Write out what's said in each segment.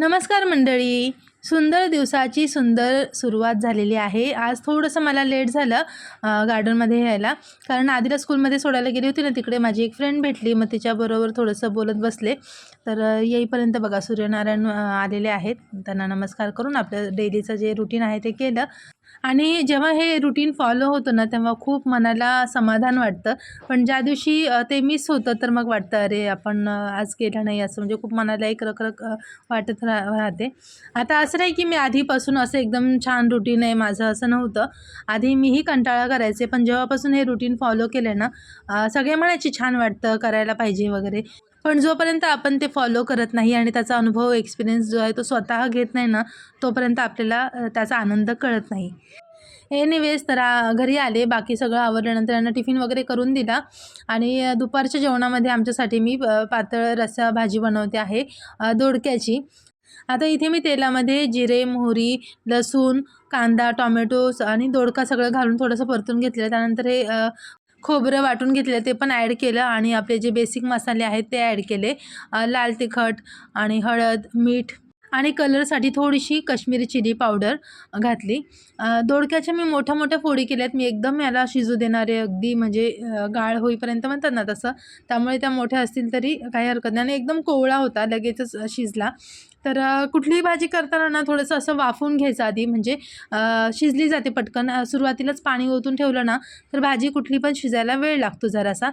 नमस्कार मंडळी. सुंदर दिवसाची सुंदर सुरुवात झालेली आहे. आज थोडंसं मला लेट झालं गार्डनमध्ये यायला. कारण आधीला स्कूलमध्ये सोडायला गेली होती ना तिकडे माझी एक फ्रेंड भेटली. मग तिच्याबरोबर थोडंसं बोलत बसले. तर येईपर्यंत बघा सूर्यनारायण आलेले आहेत. त्यांना नमस्कार करून आपलं डेलीचं जे रुटीन आहे ते केलं. आणि जेव्हा हे रुटीन फॉलो होतं ना तेव्हा खूप मनाला समाधान वाटतं. पण ज्या दिवशी ते मिस होतं तर मग वाटतं अरे आपण आज केलं नाही असं म्हणजे खूप मनाला एक रखरख वाटत रा राहते. आता असं नाही की मी आधीपासून असं एकदम छान रुटीन आहे माझं असं नव्हतं. आधी मीही कंटाळा करायचे पण जेव्हापासून हे रुटीन फॉलो केलं ना सगळे म्हणायचे छान वाटतं करायला पाहिजे वगैरे. पण जोपर्यंत आपण ते फॉलो करत नाही आणि त्याचा अनुभव एक्सपिरियन्स जो आहे तो स्वतः घेत नाही ना तोपर्यंत आपल्याला त्याचा आनंद कळत नाही. एनिवेज तर घरी आले. बाकी सगळं आवरल्यानंतर यांना टिफिन वगैरे करून दिला. आणि दुपारच्या जेवणामध्ये आमच्यासाठी मी पातळ रस्सा भाजी बनवते आहे दोडक्याची. आता इथे मी तेलामध्ये जिरे मोहरी लसूण कांदा टॉमॅटो आणि दोडका सगळं घालून थोडंसं परतून घेतलेलं त्यानंतर हे खोबरं वाटून घेतलं ते पण ॲड केलं आणि आपले जे बेसिक मसाले आहेत ते ॲड केले. लाल तिखट आणि हळद मीठ आणि कलरसाठी थोडीशी कश्मीरी चिली पावडर घातली. दोडक्याच्या मी मोठ्या मोठ्या फोडी केल्यात. मी एकदम याला शिजू देणारे अगदी म्हणजे गाळ होईपर्यंत म्हणतात ना तसं. त्यामुळे त्या मोठ्या असतील तरी काही हरकत नाही. आणि एकदम कोवळा होता लगेचच शिजला. तर कुठलीही भाजी करताना ना थोडंसं असं वाफून घ्यायचं आधी. म्हणजे शिजली जाते पटकन. सुरुवातीलाच पाणी ओतून ठेवलं ना तर भाजी कुठली पण शिजायला वेळ लागतो जरासा.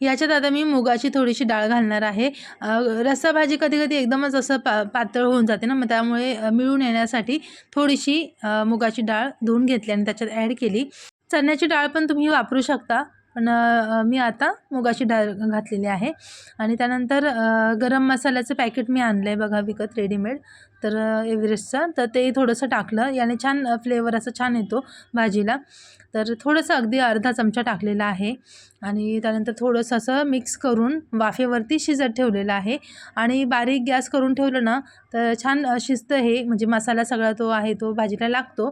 याच्यात आता मी मुगाची थोडीशी डाळ घालणार आहे. रस्साभाजी रस्सा भाजी कधी कधी एकदमच असं पा पातळ होऊन जाते ना मग त्यामुळे मिळून येण्यासाठी थोडीशी मुगाची डाळ धुवून घेतली आणि त्याच्यात ॲड केली. चण्याची डाळ पण तुम्ही वापरू शकता. पण मी आता मुगाची डाळ घातलेली आहे. आणि त्यानंतर गरम मसाल्याचं पॅकेट मी आणलं आहे बघा विकत रेडीमेड. तर अ, एव्हरेस्टचं. तर ते थोडंसं टाकलं. याने छान फ्लेवर असं छान येतो भाजीला. तर थोडंसं अगदी अर्धा चमचा टाकलेला आहे. आणि त्यानंतर थोडंसं असं मिक्स करून वाफेवरती शिजत ठेवलेलं आहे. आणि बारीक गॅस करून ठेवलं ना तर छान शिजतं हे. म्हणजे मसाला सगळा तो आहे तो भाजीला लागतो.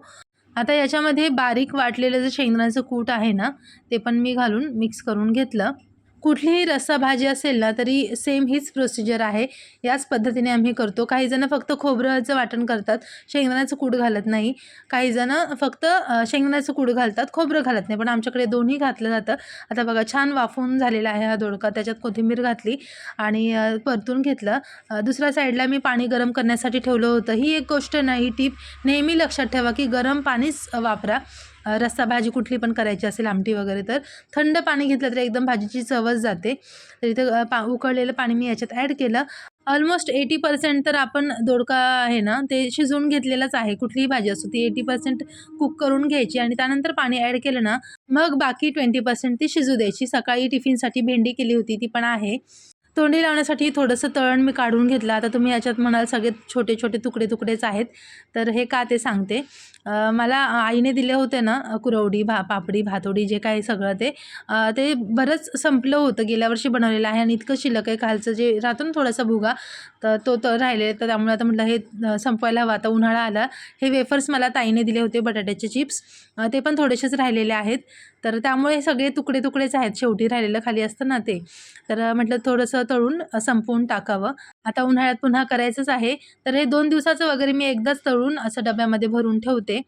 आता याच्यामध्ये बारीक वाटलेलं जे शेंगदाण्याचं कूट आहे ना ते पण मी घालून मिक्स करून घेतलं. कुठलीही रस्सा भाजी असेल ना तरी सेम हीच प्रोसिजर आहे. याच पद्धतीने आम्ही करतो. काहीजणं फक्त खोबऱ्याचं वाटण करतात. शेंगदाण्याचं कूड घालत नाही. काहीजणं फक्त शेंगदाण्याचं कूड घालतात. खोबरं घालत नाही. पण आमच्याकडे दोन्ही घातलं जातं. आता बघा छान वाफवून झालेला आहे हा दोडका. त्याच्यात कोथिंबीर घातली आणि परतून घेतलं. दुसऱ्या साईडला मी पाणी गरम करण्यासाठी ठेवलं होतं. ही एक गोष्ट नाही टीप नेहमी लक्षात ठेवा की गरम पाणीच वापरा. रस्सा भाजी कुठली पण करायची असेल आमटी वगैरे तर थंड पाणी घेतलं तर एकदम भाजीची चवच जाते. तर इथं पा उकळलेलं पाणी मी याच्यात ॲड केलं. ऑलमोस्ट एटी पर्सेंट तर आपण दोडका आहे ना ते शिजवून घेतलेलंच आहे. कुठलीही भाजी असो ती एटी पर्सेंट कुक करून घ्यायची आणि त्यानंतर पाणी ॲड केलं ना मग बाकी ट्वेंटी पर्सेंट ती शिजू द्यायची. सकाळी टिफिनसाठी भेंडी केली होती ती पण आहे. तोंडी लावण्यासाठी थोडंसं तळण मी काढून घेतलं. आता तुम्ही याच्यात म्हणाल सगळे छोटे छोटे तुकडे तुकडेच आहेत. तर हे का ते सांगते. मला आईने दिले होते ना कुरवडी भा पापडी भातोडी जे काही सगळं ते. ते बरंच संपलं होतं. गेल्या वर्षी बनवलेलं आहे आणि इतकं शिल्लक आहे. खालचं जे राहतो ना थोडासा भुगा तर तो तर राहिले तर त्यामुळे आता म्हटलं हे संपवायला हवं. आता उन्हाळा आला. हे वेफर्स मला ताईने दिले होते बटाट्याचे चिप्स ते पण थोडेसेच राहिलेले आहेत. तर त्यामुळे सगळे तुकडे तुकडेच आहेत. शेवटी राहिलेलं खाली असतं ना ते. तर म्हटलं थोडंसं तळून संपवून टाकावं. आता उन्हाळ्यात पुन्हा करायचंच आहे. तर हे दोन दिवसाचं वगैरे मी एकदाच तळून असं डब्यामध्ये भरून ठेवते.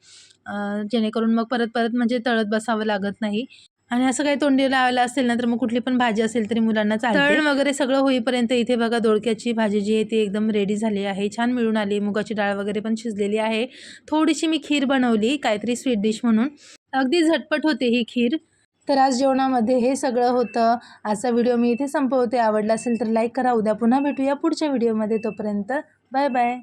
जेणेकरून मग परत परत म्हणजे तळत बसावं लागत नाही. आणि असं काही तोंडी लावायला असेल ना तर मग कुठली पण भाजी असेल तरी मुलांना चालते. तळण वगैरे सगळं होईपर्यंत इथे बघा दोडक्याची भाजी जी आहे ती एकदम रेडी झाली आहे. छान मिळून आली. मुगाची डाळ वगैरे पण शिजलेली आहे. थोडीशी मी खीर बनवली काहीतरी स्वीट डिश म्हणून. अगदी झटपट होते ही खीर. तर आज जेवणामध्ये हे सगळं होतं. आजचा व्हिडिओ मी इथे संपवते. आवडला असेल तर लाईक करा. उद्या पुन्हा भेटूया पुढच्या व्हिडिओमध्ये. तोपर्यंत बाय बाय.